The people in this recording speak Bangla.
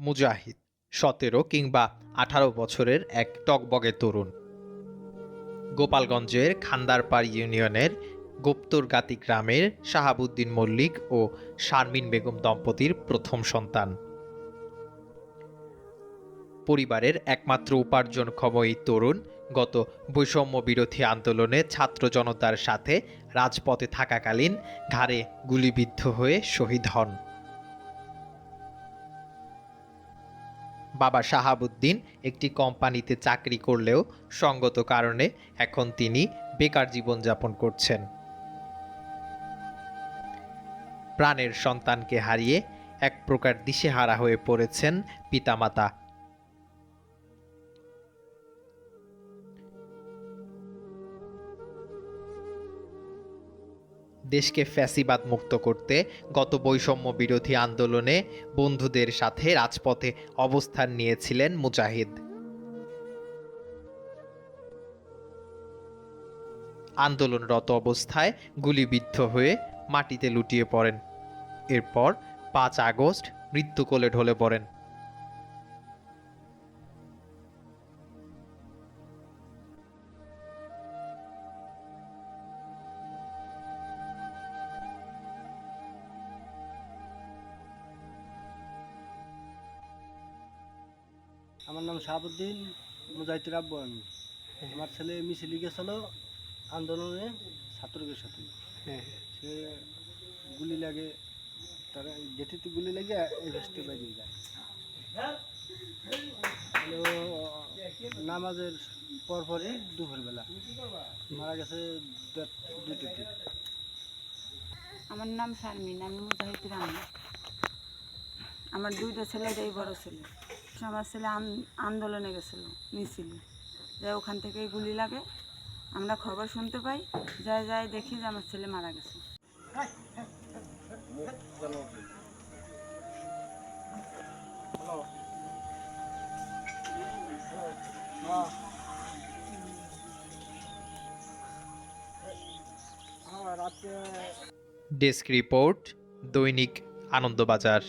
মুজাহিদ, সতেরো কিংবা আঠারো বছরের এক টকবগে তরুণ। গোপালগঞ্জের খান্দারপাড় ইউনিয়নের গুপ্তরগাতি গ্রামের শাহাবুদ্দিন মল্লিক ও শারমিন বেগম দম্পতির প্রথম সন্তান। পরিবারের একমাত্র উপার্জনক্ষম এই তরুণ গত বৈষম্য বিরোধী আন্দোলনে ছাত্র জনতার সাথে রাজপথে থাকাকালীন ঘাড়ে গুলিবিদ্ধ হয়ে শহীদ হন। বাবা শাহাবুদ্দিন একটি কোম্পানিতে চাকরি করলেও সঙ্গত কারণে এখন তিনি বেকার জীবনযাপন করছেন। প্রাণের সন্তানকে হারিয়ে এক প্রকার দিশেহারা হয়ে পড়েছেন পিতামাতা দেশকে ফ্যাসিবাদ মুক্ত করতে গত বৈষম্য বিরোধী আন্দোলনে বন্ধুদের সাথে রাজপথে অবস্থান নিয়েছিলেন মুজাহিদ। আন্দোলনরত অবস্থায় গুলিবিদ্ধ হয়ে মাটিতে লুটিয়ে পড়েন। এরপর পাঁচ আগস্ট মৃত্যুকোলে ঢলে পড়েন। আমার নাম শাহাবুদ্দিন মুজাহিদুর আব্বু আমি আমার ছেলে মিছিল গেছিল আন্দোলনে ছাত্রদের সাথে। সে গুলি লাগে তারা যেটিতে গুলি লাগে এই ভেস্টে বেরিয়ে যায়। নামাজের পরপরই দুপুরবেলা মারা গেছে দুটোতে আমার নাম শারমিন আমি মুজাহিদুর আমার দুইটা ছেলে এটাই বড় ছেলে। সে আমার ছেলে আন- আন্দোলনে গেছিল, মিছিল। যাই ওখান থেকে গুলি লাগে। আমরা খবর শুনতে পাই, যাই যাই দেখি যে আমার ছেলে মারা গেছে। ডেস্ক রিপোর্ট দৈনিক আনন্দবাজার।